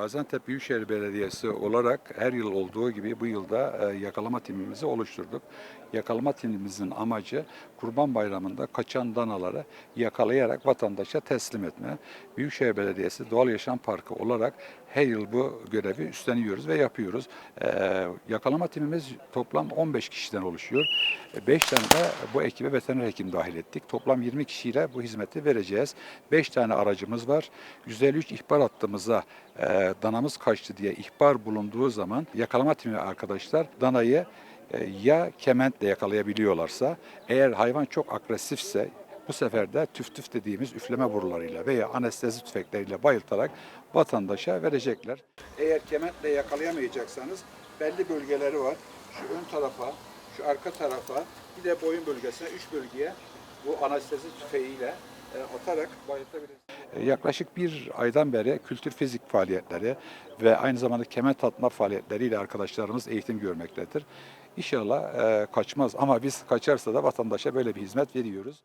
Gaziantep Büyükşehir Belediyesi olarak her yıl olduğu gibi bu yılda e, yakalama timimizi oluşturduk. Yakalama timimizin amacı Kurban Bayramı'nda kaçan danaları yakalayarak vatandaşa teslim etme. Büyükşehir Belediyesi Doğal Yaşam Parkı olarak her yıl bu görevi üstleniyoruz ve yapıyoruz. E, yakalama timimiz toplam 15 kişiden oluşuyor. 5 tane de bu ekibe veteriner hekim dahil ettik. Toplam 20 kişiyle bu hizmeti vereceğiz. 5 tane aracımız var. 153 ihbar hattımıza e, danamız kaçtı diye ihbar bulunduğu zaman yakalama timi arkadaşlar danayı e, ya kementle yakalayabiliyorlarsa eğer hayvan çok agresifse bu sefer de tüf tüf dediğimiz üfleme borularıyla veya anestezi tüfekleriyle bayıltarak vatandaşa verecekler. Eğer kementle yakalayamayacaksanız belli bölgeleri var. Şu ön tarafa, şu arka tarafa, bir de boyun bölgesine, üç bölgeye bu anestezi tüfeğiyle e, atarak bayıltabilirsiniz yaklaşık bir aydan beri kültür fizik faaliyetleri ve aynı zamanda kemer tatma faaliyetleriyle arkadaşlarımız eğitim görmektedir. İnşallah e, kaçmaz ama biz kaçarsa da vatandaşa böyle bir hizmet veriyoruz.